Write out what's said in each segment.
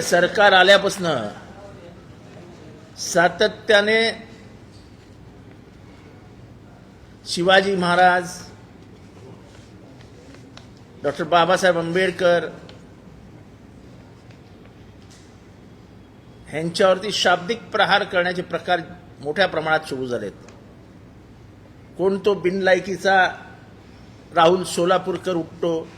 हे सरकार आल्यापासनं सातत्याने शिवाजी महाराज डॉक्टर बाबासाहेब आंबेडकर ह्यांच्यावरती शाब्दिक प्रहार करण्याचे प्रकार मोठ्या प्रमाणात सुरू झालेत. कोण तो बिनलायकीचा राहुल सोलापूरकर उठतो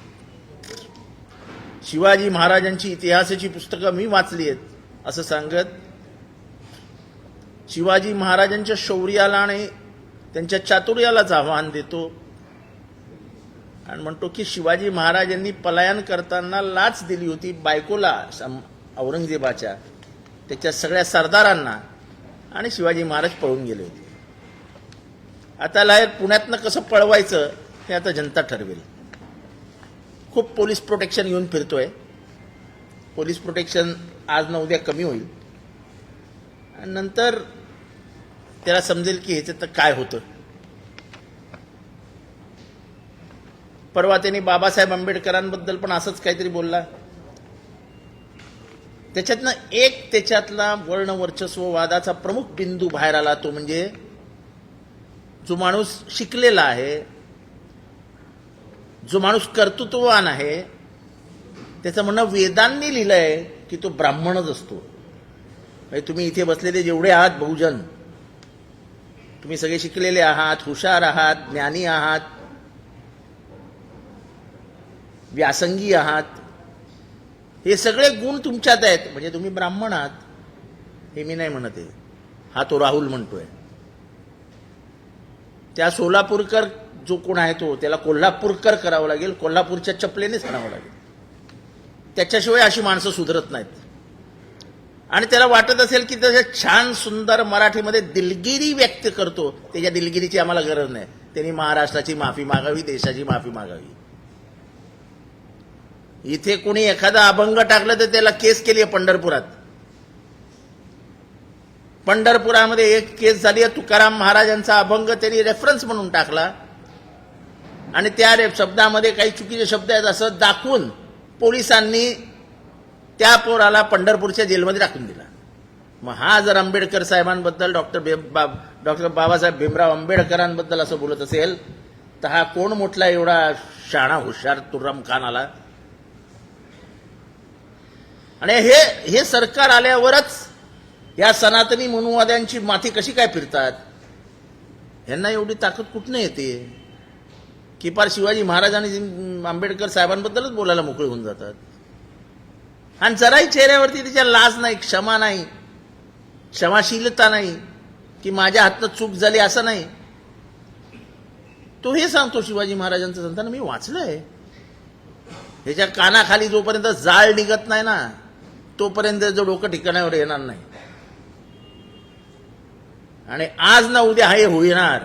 शिवाजी महाराजांची इतिहासाची पुस्तकं मी वाचली आहेत असं सांगत शिवाजी महाराजांच्या शौर्याला आणि त्यांच्या चातुर्यालाच आव्हान देतो. आणि म्हणतो की शिवाजी महाराजांनी पलायन करताना लाच दिली होती बायकोला औरंगजेबाच्या त्याच्या सगळ्या सरदारांना. आणि शिवाजी महाराज पळून गेले होते. आता लायक पुण्यातनं कसं पळवायचं हे आता जनता ठरवेल. खूप पोलीस प्रोटेक्शन घेऊन फिरतोय. पोलीस प्रोटेक्शन आज ना उद्या कमी होईल. आणि नंतर त्याला समजेल की ह्याचं तर काय होतं. परवा त्यांनी बाबासाहेब आंबेडकरांबद्दल पण असंच काहीतरी बोलला. त्याच्यातनं एक त्याच्यातला वर्ण वर्चस्व वादाचा प्रमुख बिंदू बाहेर आला तो म्हणजे जो माणूस शिकलेला आहे जो माणूस कर्तृत्ववान आहे त्याचं म्हणणं वेदांनी लिहिलं आहे की तो ब्राह्मणच असतो. म्हणजे तुम्ही इथे बसलेले जेवढे आहात बहुजन तुम्ही सगळे शिकलेले आहात हुशार आहात ज्ञानी आहात व्यासंगी आहात हे सगळे गुण तुमच्यात आहेत. म्हणजे तुम्ही ब्राह्मण आहात हे मी नाही म्हणत आहे. हा तो राहुल म्हणतोय. त्या सोलापूरकर जो कोण आहे तो त्याला कोल्हापूरकर करावं लागेल कोल्हापूरच्या चपलेनेच आणावं लागेल. त्याच्याशिवाय अशी माणसं सुधरत नाहीत. आणि त्याला वाटत असेल की त्याच्या छान सुंदर मराठीमध्ये दिलगिरी व्यक्त करतो त्याच्या दिलगिरीची आम्हाला गरज नाही. त्यांनी महाराष्ट्राची माफी मागावी देशाची माफी मागावी. इथे कोणी एखादा अभंग टाकलं तर त्याला केस केली आहे पंढरपुरात. पंढरपुरामध्ये एक केस झाली आहे तुकाराम महाराजांचा अभंग त्यांनी रेफरन्स म्हणून टाकला. आणि त्या रे- शब्दामध्ये काही चुकीचे शब्द आहेत असं दाखवून पोलिसांनी त्या पोराला पंढरपूरच्या जेलमध्ये टाकून दिला. मग हा जर आंबेडकर साहेबांबद्दल डॉक्टर डॉक्टर बाबासाहेब भीमराव आंबेडकरांबद्दल असं बोलत असेल तर हा कोण मोठला एवढा शाणा हुशार तुर्रम खान आला? आणि हे हे सरकार आल्यावरच या सनातनी मनुवाद्यांची माथी कशी काय फिरतात? यांना एवढी ताकद कुठनं येते? की पार शिवाजी महाराज आणि आंबेडकर साहेबांबद्दलच बोलायला मोकळे होऊन जातात. आणि जराही चेहऱ्यावरती तिच्या लाज नाही क्षमा नाही क्षमाशीलता नाही की माझ्या हातनं चूक झाली असं नाही. तो हे सांगतो शिवाजी महाराजांचं सांगताना मी वाचलंय. ह्याच्या कानाखाली जोपर्यंत जाळ निघत नाही ना तोपर्यंत जो डोकं ठिकाणावर येणार नाही. आणि आज ना उद्या हे होणार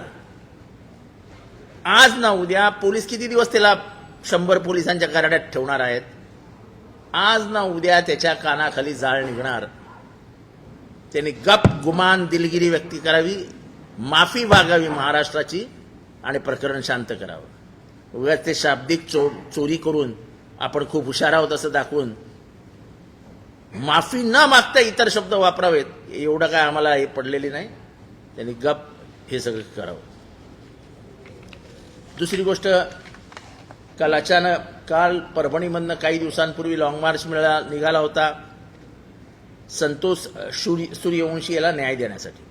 आज ना उद्या पोलीस किती दिवस त्याला शंभर पोलिसांच्या कराड्यात ठेवणार आहेत? आज ना उद्या त्याच्या कानाखाली जाळ निघणार. त्यांनी गप गुमान दिलगिरी व्यक्त करावी माफी मागावी महाराष्ट्राची आणि प्रकरण शांत करावं. उगाच ते शाब्दिक चो चोरी करून आपण खूप हुशार आहोत असं दाखवून माफी न मागता इतर शब्द वापरावेत एवढं काय आम्हाला हे पडलेली नाही. त्यांनी गप हे सगळं करावं. दुसरी गोष्ट काल अचानक काल परभणीमधनं काही दिवसांपूर्वी लाँग मार्च मिळाला निघाला होता. संतोष सूर्य सूर्यवंशी याला न्याय देण्यासाठी.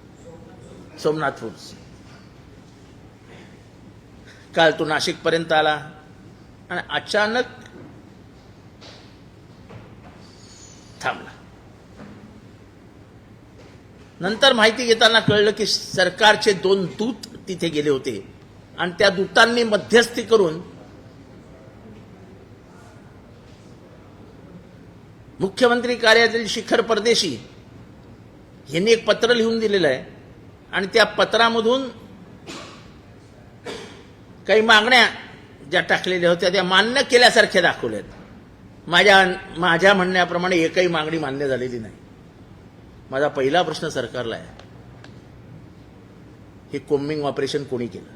सोमनाथ फूड्स काल तो नाशिकपर्यंत आला. आणि अचानक थांबला. नंतर माहिती घेताना कळलं की सरकारचे दोन दूत तिथे गेले होते. आणि त्या दूतांनी मध्यस्थी करून मुख्यमंत्री कार्यालयातील शिखर परदेशी यांनी एक पत्र लिहून दिलेलं आहे. आणि त्या पत्रामधून काही मागण्या ज्या टाकलेल्या होत्या त्या मान्य केल्यासारख्या दाखवल्यात. माझ्या माझ्या म्हणण्याप्रमाणे एकही मागणी मान्य झालेली नाही. माझा पहिला प्रश्न सरकारला आहे. हे कोम्बिंग ऑपरेशन कोणी केलं?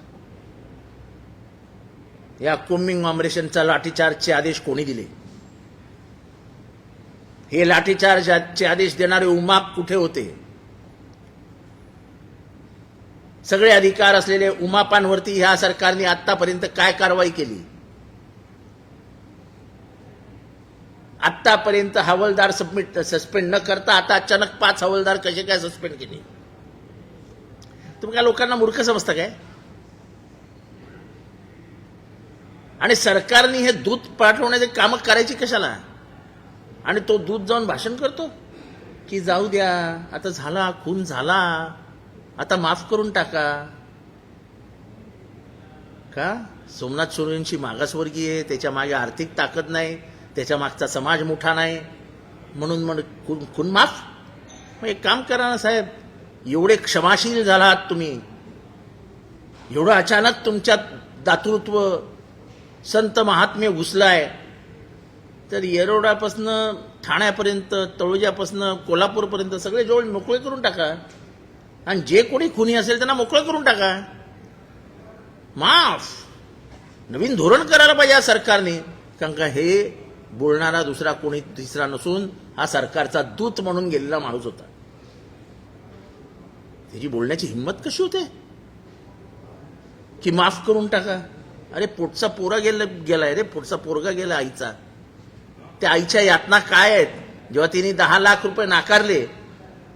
या कोम्बिंग ऑपरेशनचा लाठीचार्जचे आदेश कोणी दिले? हे लाठीचार्जचे आदेश देणारे उमाप कुठे होते? सगळे अधिकार असलेले उमापांवरती ह्या सरकारने आतापर्यंत काय कारवाई केली? आतापर्यंत हवालदार सबमिट सस्पेंड न करता आता अचानक पाच हवालदार कसे काय सस्पेंड केले? तुम्ही काय लोकांना मूर्ख समजता काय? आणि सरकारने हे दूध पाठवण्याचे कामं करायची कशाला? आणि तो दूध जाऊन भाषण करतो? की जाऊ द्या आता झाला खून झाला आता माफ करून टाका. का? सोमनाथ सोरेंची मागासवर्गीय त्याच्यामागे आर्थिक ताकद नाही त्याच्या मागचा समाज मोठा नाही. म्हणून म्हण खून खून माफ? मग एक काम करा ना साहेब एवढे क्षमाशील झालात तुम्ही. एवढं अचानक तुमच्यात दातृत्व संत महात्म्य घुसलाय. तर येरोडापासनं ठाण्यापर्यंत तळोजापासनं कोल्हापूरपर्यंत सगळे जवळ मोकळे करून टाका. आणि जे कोणी खुनी असेल त्यांना मोकळं करून टाका. माफ. नवीन धोरण करायला पाहिजे या सरकारने. कारण का हे बोलणारा दुसरा कोणी तिसरा नसून हा सरकारचा दूत म्हणून गेलेला माणूस होता. त्याची बोलण्याची हिंमत कशी होते? की माफ करून टाका. अरे पुढचा पोरा गेला गेलाय रे पुढचा पोरगा गेला आईचा. त्या आईच्या यातना काय आहेत? जेव्हा तिने दहा लाख रुपये नाकारले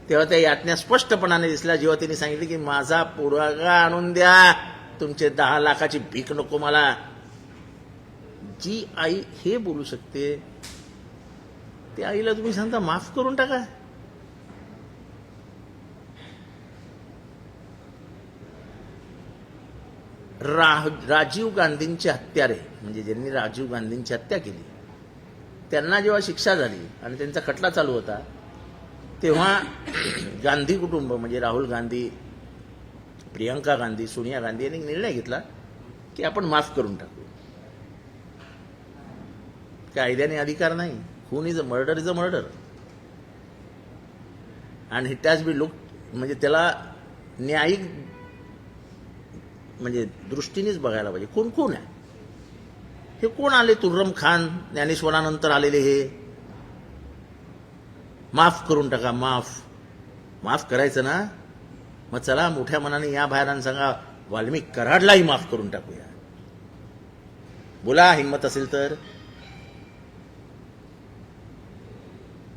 तेव्हा त्या यातना स्पष्टपणाने दिसल्या. जेव्हा तिने सांगितले की माझा पोरगा आणून द्या. तुमचे दहा लाखाची भीक नको मला. जी आई हे बोलू शकते त्या आईला तुम्ही सांगता माफ करून टाका. रा राजीव गांधींचे हत्यारे म्हणजे ज्यांनी राजीव गांधींची हत्या केली. त्यांना जेव्हा शिक्षा झाली आणि त्यांचा खटला चालू होता तेव्हा गांधी कुटुंब म्हणजे राहुल गांधी प्रियंका गांधी सोनिया गांधी यांनी निर्णय घेतला की आपण माफ करून टाकू. कायद्याने अधिकार नाही. खून is a murder is a murder आणि हिट हॅज बी लुक म्हणजे त्याला न्यायिक म्हणजे दृष्टीनेच बघायला पाहिजे. कोण कोण आहे? हे कोण आले? तुर्रम खान ज्ञानेश्वरानंतर आलेले हे. माफ करून टाका माफ. माफ करायचं ना? मग चला मोठ्या मनाने या बाहेरांना सांगा वाल्मिक कराडलाही माफ करून टाकूया. बोला हिंमत असेल तर.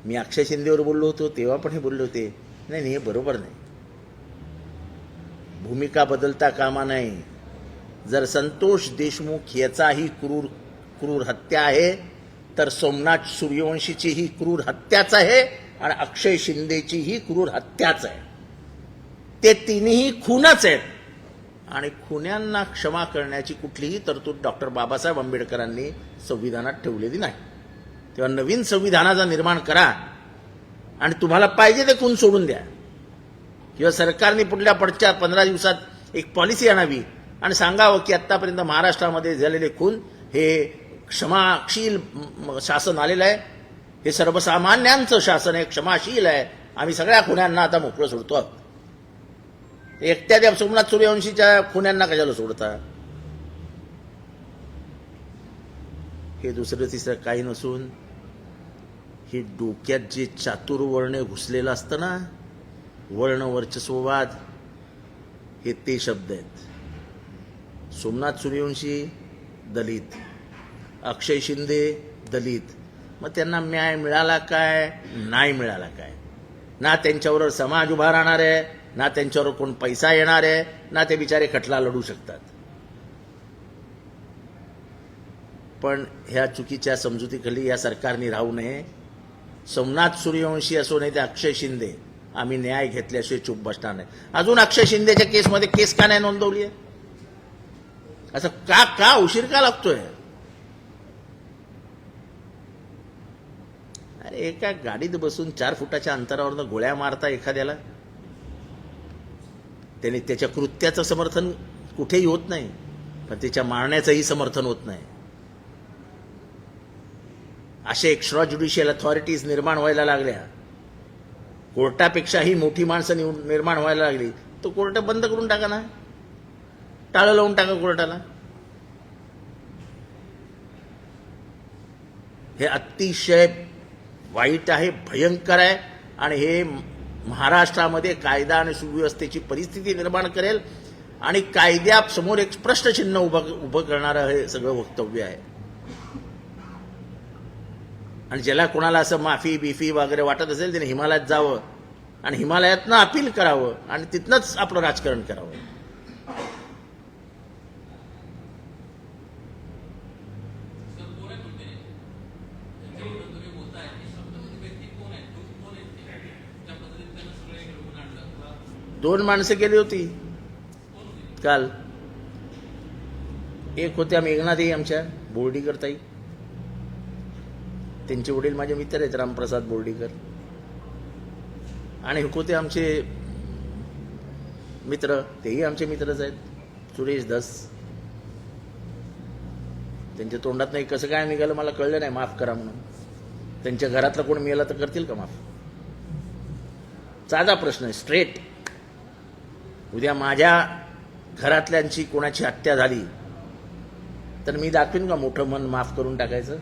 मी अक्षय शिंदेवर बोललो होतो तेव्हा पण हे बोलले होते. नाही नाही हे बरोबर नाही. भूमिका बदलता कामा नाही जर संतोष देशमुख याचाही क्रूर क्रूर हत्या आहे तर सोमनाथ सूर्यवंशीची ही क्रूर हत्याच आहे आणि अक्षय शिंदेची ही क्रूर हत्याच आहे. ते तिन्ही खूनच आहेत. आणि खुन्यांना क्षमा करण्याची कुठलीही तरतूद डॉक्टर बाबासाहेब आंबेडकरांनी संविधानात ठेवलेली नाही. तेव्हा नवीन संविधानाचा निर्माण करा आणि तुम्हाला पाहिजे ते खून सोडून द्या. किंवा सरकारने पुढल्या पुढच्या पंधरा दिवसात एक पॉलिसी आणावी. आणि सांगावं की आत्तापर्यंत महाराष्ट्रामध्ये झालेले खून हे क्षमाशील शासन आलेलं आहे. हे सर्वसामान्यांचं शासन आहे क्षमाशील आहे. आम्ही सगळ्या खुन्यांना आता मोकळं सोडतो आहोत. एकट्या त्या सोमनाथ सूर्यवंशीच्या खुन्यांना कशाला सोडता? हे दुसरं तिसरं काही नसून हे डोक्यात जे चातुर्वर्ण घुसलेलं असतं ना वर्ण वर्चस्ववाद हे ते शब्द आहेत. सोमनाथ सूर्यवंशी दलित अक्षय शिंदे दलित. मग त्यांना न्याय मिळाला काय? नाही मिळाला काय? ना त्यांच्यावर समाज उभा राहणार आहे ना त्यांच्यावर कोण पैसा येणार आहे ना ते बिचारे खटला लढू शकतात. पण ह्या चुकीच्या समजुतीखाली या सरकारने राहू नये. सोमनाथ सूर्यवंशी असो नाही ते अक्षय शिंदे. आम्ही न्याय घेतल्याशिवाय चूप बसणार नाही. अजून अक्षय शिंदेच्या केसमध्ये केस का नाही नोंदवली आहे? असं का का उशीर का लागतोय? अरे एका गाडीत बसून चार फुटाच्या अंतरावरनं गोळ्या मारता एखाद्याला? त्याने त्याच्या कृत्याचं समर्थन कुठेही होत नाही पण त्याच्या मारण्याचंही समर्थन होत नाही. असे एक्स्ट्रा ज्युडिशियल अथॉरिटीज निर्माण व्हायला लागल्या. कोर्टापेक्षाही मोठी माणसं निव- निर्माण व्हायला लागली. तो कोर्ट बंद करून टाका ना. टाळं लावून टाका कोर्टाला. हे अतिशय वाईट आहे भयंकर आहे आणि हे महाराष्ट्रामध्ये कायदा आणि सुव्यवस्थेची परिस्थिती निर्माण करेल आणि कायद्यासमोर एक प्रश्नचिन्ह उभं उभं करणारं हे सगळं वक्तव्य आहे. आणि ज्याला कोणाला असं माफी बिफी वगैरे वाटत असेल त्याने हिमालयात जावं आणि हिमालयातनं अपील करावं आणि तिथनंच आपलं राजकारण करावं. दोन माणसं गेली होती. काल. एक होत्या मेघनाथी आमच्या बोर्डीकर ताई त्यांचे वडील माझे मित्र आहेत रामप्रसाद बोर्डीकर. आणि एक होते आमचे मित्र तेही आमचे मित्रच आहेत सुरेश दस. त्यांच्या तोंडात नाही कसं काय निघालं मला कळलं नाही माफ करा म्हणून. त्यांच्या घरातलं कोण मिळालं तर करतील का माफ? साधा प्रश्न आहे स्ट्रेट उद्या माझ्या घरातल्यांची कोणाची हत्या झाली तर मी दाखवीन का मोठं मन माफ करून टाकायचं?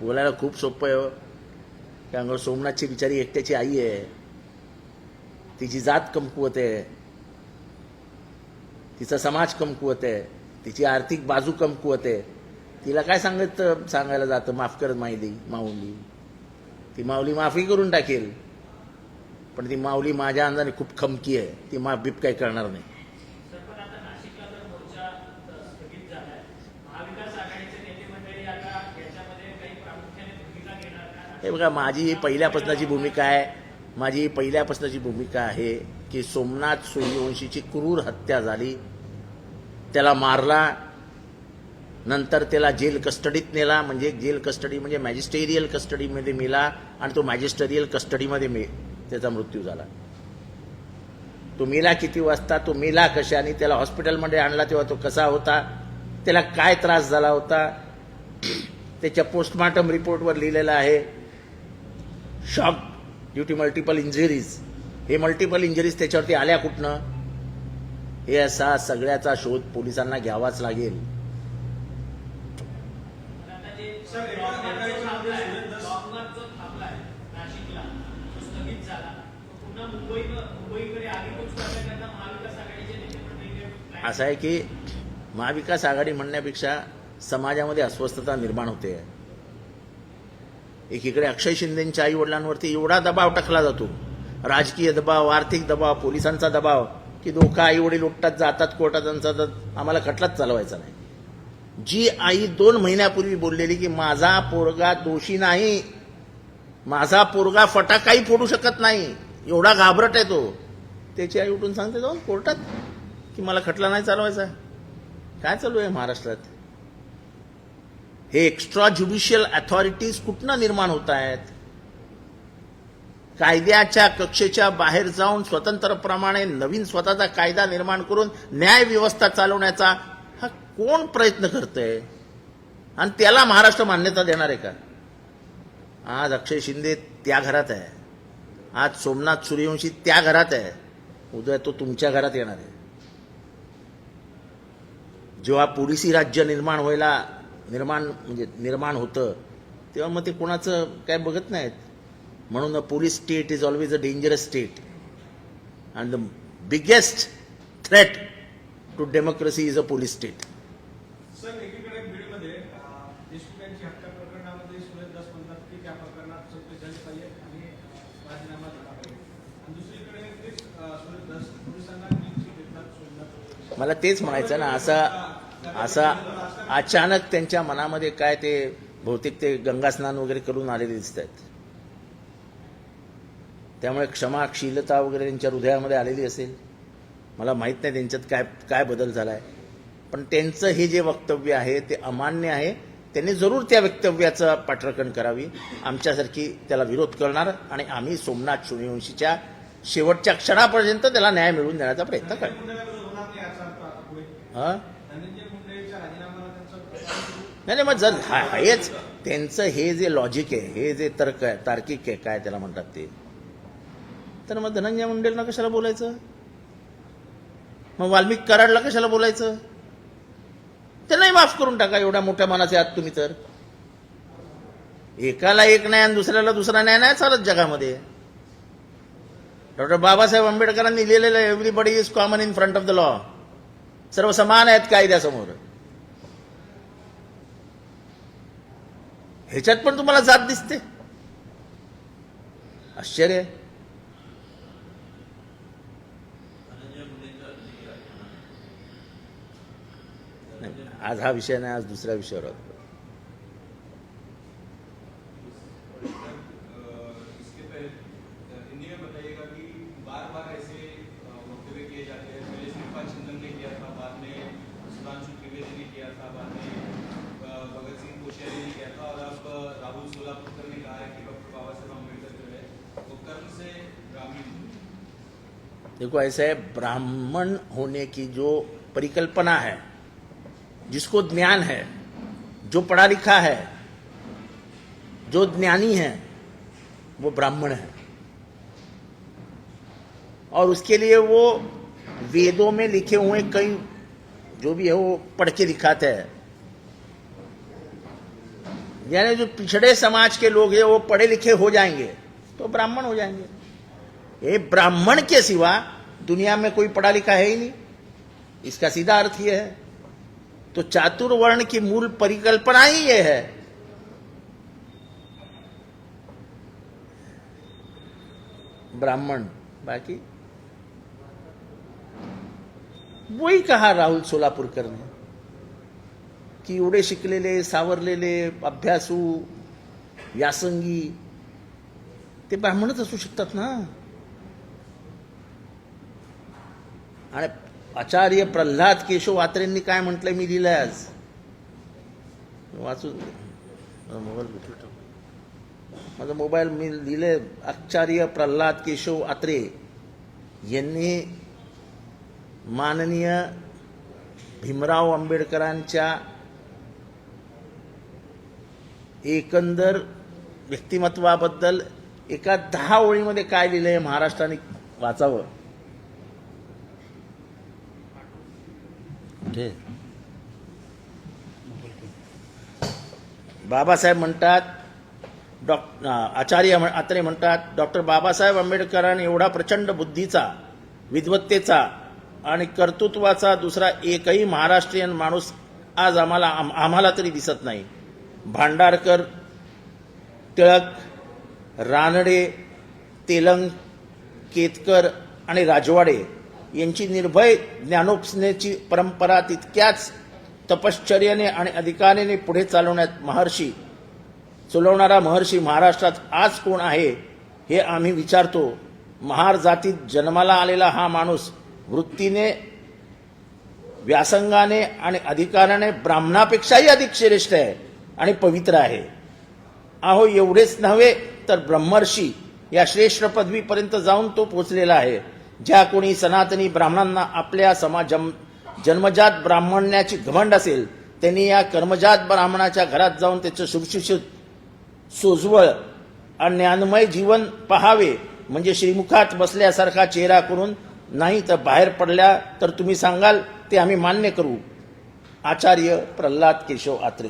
बोलायला खूप सोपं आहे हो. त्यामुळे सोमनाथची बिचारी एकट्याची आई आहे. तिची जात कमकुवत आहे. तिचा समाज कमकुवत आहे. तिची आर्थिक बाजू कमकुवत आहे. तिला काय सांगत सांगायला जातं? माफ करत माहिती माऊली. ती माऊली माफी करून टाकेल. पण ती माऊली माझ्या अंदाने खूप खमकी आहे. ती माफ बीप काही करणार नाही सर पण आता नाशिकला तर मोर्चा स्थगित झालाय महाविकास आघाडीचे नेते मंडळी आता याच्यामध्ये काही प्रामुख्याने भूमिका घेणार का हे बघा माझी ही पहिल्यापासूनची भूमिका आहे. माझी पहिल्यापासनाची भूमिका आहे की सोमनाथ सूर्यवंशीची क्रूर हत्या झाली. त्याला मारला. नंतर त्याला जेल कस्टडीत नेला. म्हणजे जेल कस्टडी म्हणजे मॅजिस्टेरियल कस्टडीमध्ये मेला आणि तो मॅजिस्टेरियल कस्टडीमध्ये मे त्याचा मृत्यू झाला. तो मेला किती वाजता? तो मेला कशाने त्याला हॉस्पिटलमध्ये आणला तेव्हा तो कसा होता? त्याला काय त्रास झाला होता? त्याच्या पोस्टमार्टम रिपोर्टवर लिहिलेलं आहे. Shock due to multiple injuries हे मल्टिपल इंजरीज त्याच्यावरती आल्या कुठनं? हे असा सगळ्याचा शोध पोलिसांना घ्यावाच लागेल. असं आहे की महाविकास आघाडी म्हणण्यापेक्षा समाजामध्ये अस्वस्थता निर्माण होते. एकीकडे अक्षय शिंदेच्या आई वडिलांवरती एवढा दबाव टाकला जातो. राजकीय दबाव आर्थिक दबाव पोलिसांचा दबाव की दोघं आई वडील उठतात जातात कोर्टात जातात आम्हाला खटलाच चालवायचा नाही. जी आई दोन महिन्यापूर्वी बोललेली की माझा पोरगा दोषी नाही माझा पोरगा फटाकाही फोडू शकत नाही एवढा घाबरट आहे तो. त्याची आई उठून सांगते जाऊन कोर्टात की मला खटला नाही चालवायचा. काय चालू आहे महाराष्ट्रात? हे एक्स्ट्रा ज्युडिशियल अथॉरिटीज कुठनं निर्माण होत आहेत कायद्याच्या कक्षेच्या बाहेर जाऊन स्वतंत्रप्रमाणे नवीन स्वतःचा कायदा निर्माण करून न्याय व्यवस्था चालवण्याचा हा कोण प्रयत्न करतंय? आणि त्याला महाराष्ट्र मान्यता देणार आहे का? आज अक्षय शिंदे त्या घरात आहे. आज सोमनाथ सूर्यवंशी त्या घरात आहे. उद्या तो तुमच्या घरात येणार आहे. जेव्हा पोलिसी राज्य निर्माण व्हायला निर्माण म्हणजे निर्माण होतं. तेव्हा मग ते कोणाचं काय बघत नाहीत. म्हणून police state is always a dangerous state and the biggest threat to democracy is a police state मला तेच म्हणायचं ना असं असं अचानक त्यांच्या मनामध्ये काय ते बहुतेक ते गंगास्नान वगैरे करून आलेले दिसत आहेत त्यामुळे क्षमाशीलता वगैरे त्यांच्या हृदयामध्ये आलेली असेल. मला माहीत नाही त्यांच्यात काय काय बदल झाला आहे पण त्यांचं हे जे वक्तव्य आहे ते अमान्य आहे. त्यांनी जरूर त्या वक्तव्याचं पाठराखण करावी. आमच्यासारखी त्याला विरोध करणार आणि आम्ही सोमनाथ सूर्यवंशीच्या शेवटच्या क्षणापर्यंत त्याला न्याय मिळवून देण्याचा प्रयत्न करणार. हां धनंजय मुंडेच्या राजीनाम्याला त्यांचा प्रचार नाही नाही मग जर हा- हेच त्यांचं हे जे लॉजिक आहे हे जे तर्क आहे तार्किक आहे काय त्याला म्हणतात ते? तर मग धनंजय मुंडेंना कशाला बोलायचं? मग वाल्मिक कराडला कशाला बोलायचं? त्यांनाही माफ करून टाका एवढ्या मोठ्या मनाचे आहात तुम्ही तर. एकाला एक नाही आणि दुसऱ्याला दुसरा न्याय नाही चालत जगामध्ये. डॉक्टर बाबासाहेब आंबेडकरांनी लिहिलेलं everybody is common in front of the law सर्व समान आहेत कायद्यासमोर. ह्याच्यात पण तुम्हाला जात दिसते आश्चर्य आहे. नाही, आज हा विषय नाही आज दुसऱ्या विषयावर आहोत. कहा है कि डॉक्टर बाबा अंबेडकर जो है, वो कर्म से हैं। देखो, ऐसा है ब्राह्मण होने की जो परिकल्पना है, जिसको ज्ञान है, जो पढ़ा लिखा है, जो ज्ञानी है, वो ब्राह्मण है और उसके लिए वो वेदों में लिखे हुए कई जो भी है, वो पढ़ के दिखाते हैं यानी जो पिछड़े समाज के लोग हैं, वो पढ़े लिखे हो जाएँगे तो ब्राह्मण हो जाएँगे। ये ब्राह्मण के सिवा दुनिया में कोई पढ़ा लिखा है ही नहीं। इसका सीधा अर्थ यह है तो चातुर्वर्ण की मूल परिकल्पना ही यह है। ब्राह्मण, बाकी? वही कहा राहुल सोलापुरकर ने। की एवढे शिकलेले सावरलेले अभ्यासू व्यासंगी ते ब्राह्मणच असू शकतात ना? आणि आचार्य प्रल्हाद केशव आत्रेंनी काय म्हटलंय मी लिहिलंय आज? वाचू मोबाईल? माझा मोबाईल मी लिहिले आचार्य प्रल्हाद केशव आत्रे यांनी माननीय भीमराव आंबेडकरांच्या एकंदर व्यक्तिमत्वाबद्दल एका दहा ओळीमध्ये काय लिहिलं आहे महाराष्ट्राने वाचावं. बाबासाहेब म्हणतात डॉ आचार्य आत्रे म्हणतात डॉक्टर बाबासाहेब आंबेडकरांनी एवढा प्रचंड बुद्धीचा विद्वत्तेचा आणि कर्तृत्वाचा दुसरा एकही महाराष्ट्रीयन माणूस आज आम्हाला आम- आम्हाला तरी दिसत नाही. भांडारकर टिळक रानडे तेलंग केतकर आणि राजवाडे यांची निर्भय ज्ञानोपसनेची परंपरा तितक्याच तपश्चर्याने आणि अधिकाराने पुढे चालवण्यात महर्षी चलवणारा महर्षी महाराष्ट्रात आज कोण आहे हे आम्ही विचारतो. महार जातीत जन्माला आलेला हा माणूस वृत्तीने व्यासंगाने आणि अधिकाराने ब्राह्मणापेक्षाही अधिक श्रेष्ठ आहे. आणि पवित्र आहे. अहो एवढेच नव्हे तर ब्रह्मर्षी या श्रेष्ठ पदवीपर्यंत जाऊन तो पोचलेला आहे. ज्या कोणी सनातनी ब्राह्मणांना आपल्या समाज जन्मजात ब्राह्मण्याची घमंड असेल त्यांनी या कर्मजात ब्राह्मणाच्या घरात जाऊन त्याचं सुशिक्षित सोजवळ आणि ज्ञानमय जीवन पहावे म्हणजे श्रीमुखात बसल्यासारखा चेहरा करून नाही तर बाहेर पडल्या तर तुम्ही सांगाल ते आम्ही मान्य करू. आचार्य प्रल्हाद केशव आत्रे.